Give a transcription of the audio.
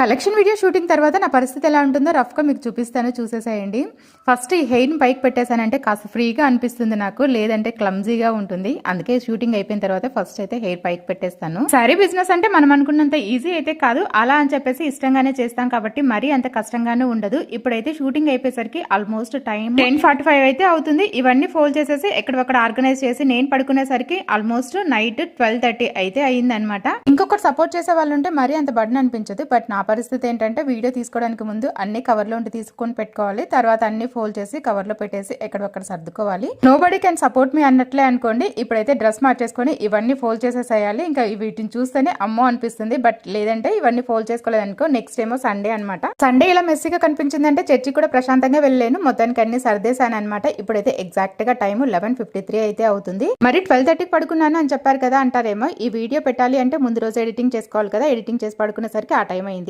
Collection video shooting తర్వాత నా పరిస్థితి ఎలా ఉంటుందో రఫ్గా మీకు చూపిస్తాను చూసేసేయండి. ఫస్ట్ ఈ హెయిర్ని పైకి పెట్టేశానంటే కాస్త ఫ్రీగా అనిపిస్తుంది నాకు లేదంటే క్లమ్జీగా ఉంటుంది. అందుకే షూటింగ్ అయిపోయిన తర్వాత ఫస్ట్ అయితే హెయిర్ పైకి పెట్టేస్తాను. సారీ బిజినెస్ అంటే మనం అనుకున్నంత ఈజీ అయితే కాదు అలా అని చెప్పేసి ఇష్టంగానే చేస్తాం కాబట్టి మరీ అంత కష్టంగానే ఉండదు. ఇప్పుడైతే షూటింగ్ అయిపోయేసరికి almost time ten forty five అయితే అవుతుంది. ఇవన్నీ ఫోల్డ్ చేసేసి ఎక్కడొక్కడ ఆర్గనైజ్ చేసి నేను పడుకునేసరికి ఆల్మోస్ట్ నైట్ ట్వెల్వ్ థర్టీ అయితే అయింది అనమాట ఇంకొకటి సపోర్ట్ చేసే వాళ్ళు ఉంటే మరీ అంత బర్డన్ అనిపించదు బట్ నా పరిస్థితి ఏంటంటే వీడియో తీసుకోవడానికి ముందు అన్ని కవర్లో ఉండి తీసుకొని పెట్టుకోవాలి. తర్వాత అన్ని ఫోల్డ్ చేసి కవర్లో పెట్టేసి ఎక్కడొక్కడ సర్దుకోవాలి. Nobody can support me అన్నట్లే అనుకోండి. ఇప్పుడైతే డ్రెస్ మార్చేసుకొని ఇవన్నీ ఫోల్డ్ చేసేసేయాలి. ఇంకా వీటిని చూస్తేనే అమ్మో అనిపిస్తుంది. బట్ లేదంటే ఇవన్నీ ఫోల్డ్ చేసుకోలేదు అనుకో నెక్స్ట్ ఏమో సండే అనమాట సండే ఇలా మెస్సీగా కనిపించిందంటే చర్చి కూడా ప్రశాంతంగా వెళ్ళలేను. మొత్తానికి అన్ని సర్దేశాను అనమాట ఇప్పుడైతే ఎగ్జాక్ట్గా టైం లెవెన్ ఫిఫ్టీ త్రీ అయితే అవుతుంది. మరి ట్వెల్వ్ థర్టీకి పడుకున్నాను అని చెప్పారు కదా అంటారేమో. ఈ వీడియో పెట్టాలి అంటే ముందు రోజు ఎడిటింగ్ చేసుకోవాలి కదా. ఎడిటింగ్ చేసి పడుకునేసరికి ఆ టైం అయింది.